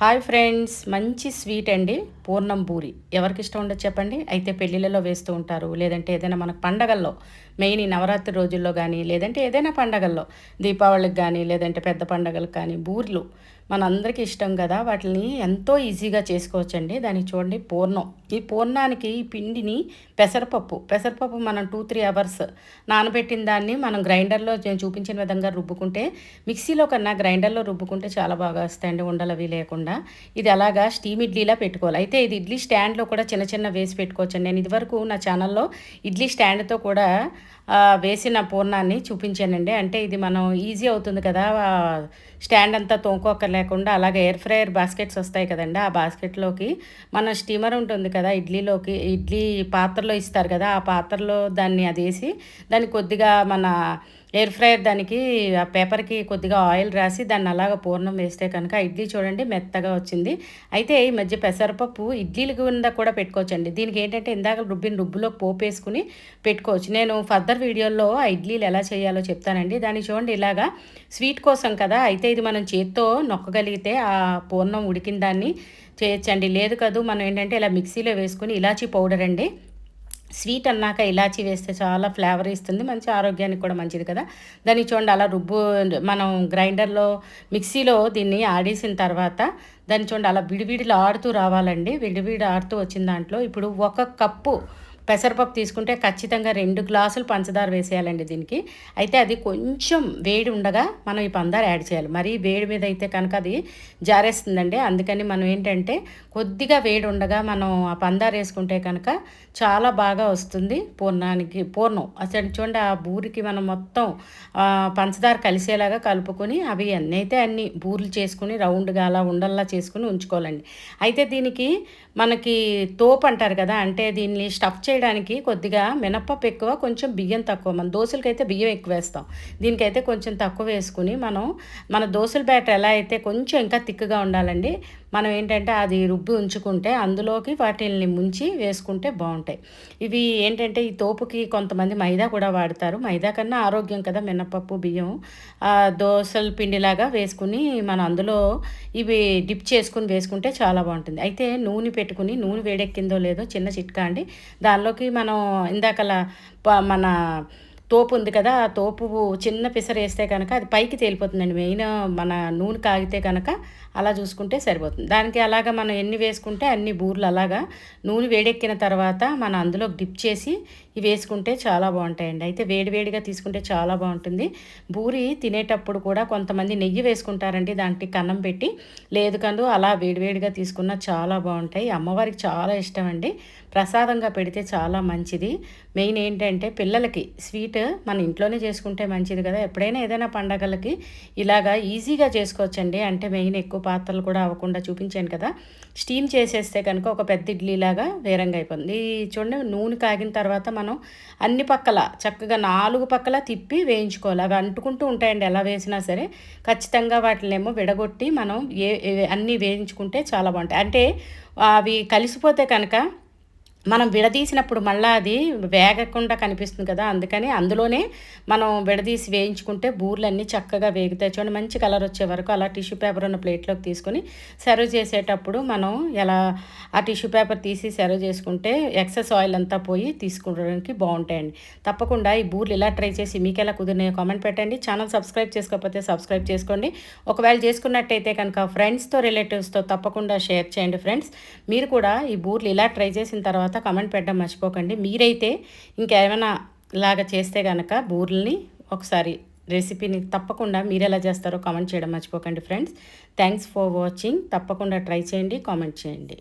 Hi friends మంచి sweet అండి పూర్ణం పూరి. ఎవరికి ఇష్టం ఉండదు చెప్పండి. అయితే పెళ్ళిళ్ళలో వేస్తూ ఉంటారు. లేదంటే ఏదైనా మన పండగల్లో మెయిన్ ఈ నవరాత్రి రోజుల్లో కానీ లేదంటే ఏదైనా పండగల్లో దీపావళికి కానీ లేదంటే పెద్ద పండగలకు కానీ బూర్లు మనందరికీ ఇష్టం కదా. వాటిని ఎంతో ఈజీగా చేసుకోవచ్చండి. దానికి చూడండి పూర్ణం. ఈ పూర్ణానికి ఈ పిండిని పెసరపప్పు పెసరపప్పు మనం టూ త్రీ అవర్స్ నానబెట్టిన దాన్ని మనం గ్రైండర్లో చూపించిన విధంగా రుబ్బుకుంటే మిక్సీలో కన్నా గ్రైండర్లో రుబ్బుకుంటే చాలా బాగా వస్తాయండి ఉండలవి లేకుండా. ఇది అలాగా స్టీమ్ ఇడ్లీలా పెట్టుకోవాలి. అయితే ఇది ఇడ్లీ స్టాండ్లో కూడా చిన్న చిన్న వేసి పెట్టుకోవచ్చు నేను ఇదివరకు నా ఛానల్లో ఇడ్లీ స్టాండ్తో కూడా వేసిన పూర్ణాన్ని చూపించానండి. అంటే ఇది మనం ఈజీ అవుతుంది కదా స్టాండ్ అంతా తోముకోక లేకుండా అలాగే ఎయిర్ ఫ్రైయర్ బాస్కెట్స్ వస్తాయి కదండి. ఆ బాస్కెట్లోకి మన స్టీమర్ ఉంటుంది కదా ఇడ్లీలోకి ఇడ్లీ పాత్రలో ఇస్తారు కదా ఆ పాత్రలో దాన్ని అది వేసి దాన్ని కొద్దిగా మన ఎయిర్ ఫ్రైయర్ దానికి ఆ పేపర్కి కొద్దిగా ఆయిల్ రాసి దాన్ని అలాగ పూర్ణం వేస్తే కనుక ఇడ్లీ చూడండి మెత్తగా వచ్చింది. అయితే ఈ మధ్య పెసరపప్పు ఇడ్లీలు కింద కూడా పెట్టుకోవచ్చండి. దీనికి ఏంటంటే ఇందాక రుబ్బిన రుబ్బులో పోపు వేసుకుని పెట్టుకోవచ్చు. నేను ఫర్దర్ వీడియోలో ఆ ఇడ్లీలు ఎలా చేయాలో చెప్తానండి. దాన్ని చూడండి ఇలాగా స్వీట్ కోసం కదా అయితే ఇది మనం చేత్తో నొక్కగలిగితే ఆ పూర్ణం ఉడికిన దాన్ని చేయొచ్చండి. లేదు కదూ మనం ఏంటంటే ఇలా మిక్సీలో వేసుకుని ఇలాచీ పౌడర్ అండి. స్వీట్ అన్నాక ఇలాచీ వేస్తే చాలా ఫ్లేవర్ ఇస్తుంది మంచి ఆరోగ్యానికి కూడా మంచిది కదా. దాన్ని చూడండి అలా రుబ్బు మనం గ్రైండర్లో మిక్సీలో దీన్ని ఆడేసిన తర్వాత దాన్ని చూడండి అలా విడివిడిలో ఆడుతూ రావాలండి. విడివిడి ఆడుతూ వచ్చిన దాంట్లో ఇప్పుడు ఒక కప్పు పెసరపప్పు తీసుకుంటే ఖచ్చితంగా రెండు గ్లాసులు పంచదార వేసేయాలండి దీనికి. అయితే అది కొంచెం వేడి ఉండగా మనం ఈ పందార యాడ్ చేయాలి. మరీ వేడి మీద అయితే కనుక అది జారేస్తుందండి. అందుకని మనం ఏంటంటే కొద్దిగా వేడి ఉండగా మనం ఆ పందార వేసుకుంటే కనుక చాలా బాగా వస్తుంది పూర్ణానికి పూర్ణం. అసలు చూడండి ఆ బూరికి మనం మొత్తం పంచదార కలిసేలాగా కలుపుకొని అవి అన్నీ అయితే అన్ని బూర్లు చేసుకుని రౌండ్గా అలా ఉండల్లా చేసుకుని ఉంచుకోవాలండి. అయితే దీనికి మనకి తోపు అంటారు కదా అంటే దీన్ని స్టఫ్ చేయడానికి కొద్దిగా మినప్పప్పు ఎక్కువ కొంచెం బియ్యం తక్కువ. మన దోశలకైతే బియ్యం ఎక్కువ వేస్తాం. దీనికైతే కొంచెం తక్కువ వేసుకుని మనం మన దోశల బ్యాటర్ ఎలా అయితే కొంచెం ఇంకా తిక్కుగా ఉండాలండి మనం ఏంటంటే అది రుబ్బి ఉంచుకుంటే అందులోకి వాటిని ముంచి వేసుకుంటే బాగుంటాయి. ఇవి ఏంటంటే ఈ తోపుకి కొంతమంది మైదా కూడా వాడతారు. మైదా కన్నా ఆరోగ్యం కదా మినపప్పు బియ్యం దోశల పిండిలాగా వేసుకుని మనం అందులో ఇవి డిప్ చేసుకుని వేసుకుంటే చాలా బాగుంటుంది. అయితే నూనె పెట్టుకుని నూనె వేడెక్కిందో లేదో చిన్న చిట్కా అండి దానిలోకి మనం ఇందాకలా మన తోపు ఉంది కదా ఆ తోపు చిన్న పిసర వేస్తే కనుక అది పైకి తేలిపోతుందండి. మెయిన్ మన నూనె కాగితే కనుక అలా చూసుకుంటే సరిపోతుంది. దానికి అలాగా మనం ఎన్ని వేసుకుంటే అన్ని బూర్లు అలాగా నూనె వేడెక్కిన తర్వాత మనం అందులో డిప్ చేసి ఇవి వేసుకుంటే చాలా బాగుంటాయండి. అయితే వేడివేడిగా తీసుకుంటే చాలా బాగుంటుంది. బూరి తినేటప్పుడు కూడా కొంతమంది నెయ్యి వేసుకుంటారండి. దానికి కన్నం పెట్టి లేదు కందు అలా వేడివేడిగా తీసుకున్న చాలా బాగుంటాయి. అమ్మవారికి చాలా ఇష్టం అండి. ప్రసాదంగా పెడితే చాలా మంచిది. మెయిన్ ఏంటంటే పిల్లలకి స్వీట్ మన ఇంట్లోనే చేసుకుంటే మంచిది కదా. ఎప్పుడైనా ఏదైనా పండగలకి ఇలాగా ఈజీగా చేసుకోవచ్చండి. అంటే మెయిన్ ఎక్కువ పాత్రలు కూడా అవ్వకుండా చూపించాను కదా. స్టీమ్ చేసేస్తే కనుక ఒక పెద్ద ఇడ్లీలాగా వేరంగా అయిపోతుంది. చూడండి నూనె కాగిన తర్వాత మనం అన్ని పక్కల చక్కగా నాలుగు పక్కల తిప్పి వేయించుకోవాలి. అవి అంటుకుంటూ ఉంటాయండి ఎలా వేసినా సరే. ఖచ్చితంగా వాటినేమో విడగొట్టి మనం ఏ అన్నీ వేయించుకుంటే చాలా బాగుంటాయి. అంటే అవి కలిసిపోతే కనుక మనం విడదీసినప్పుడు మళ్ళీ అది వేగకుండా కనిపిస్తుంది కదా అందుకని అందులోనే మనం విడదీసి వేయించుకుంటే బూర్లన్నీ చక్కగా వేగుతాయి. చూడండి మంచి కలర్ వచ్చే వరకు అలా టిష్యూ పేపర్ ఉన్న ప్లేట్లోకి తీసుకొని సర్వ్ చేసేటప్పుడు మనం ఎలా ఆ టిష్యూ పేపర్ తీసి సర్వ్ చేసుకుంటే ఎక్సెస్ ఆయిల్ అంతా పోయి తీసుకోవడానికి బాగుంటాయండి. తప్పకుండా ఈ బూర్లు ఇలా ట్రై చేసి మీకు ఎలా కుదిరినాయో కామెంట్ పెట్టండి. ఛానల్ సబ్స్క్రైబ్ చేసుకోకపోతే సబ్స్క్రైబ్ చేసుకోండి. ఒకవేళ చేసుకున్నట్టయితే కనుక ఫ్రెండ్స్తో రిలేటివ్స్తో తప్పకుండా షేర్ చేయండి ఫ్రెండ్స్. మీరు కూడా ఈ బూర్లు ఇలా ట్రై చేసిన తర్వాత తర్వాత కమెంట్ పెట్టడం మర్చిపోకండి. మీరైతే ఇంకేమైనా ఇలాగ చేస్తే కనుక బూర్లని ఒకసారి రెసిపీని తప్పకుండా మీరు ఎలా చేస్తారో కామెంట్ చేయడం మర్చిపోకండి ఫ్రెండ్స్. Thanks for watching. తప్పకుండా ట్రై చేయండి కామెంట్ చేయండి.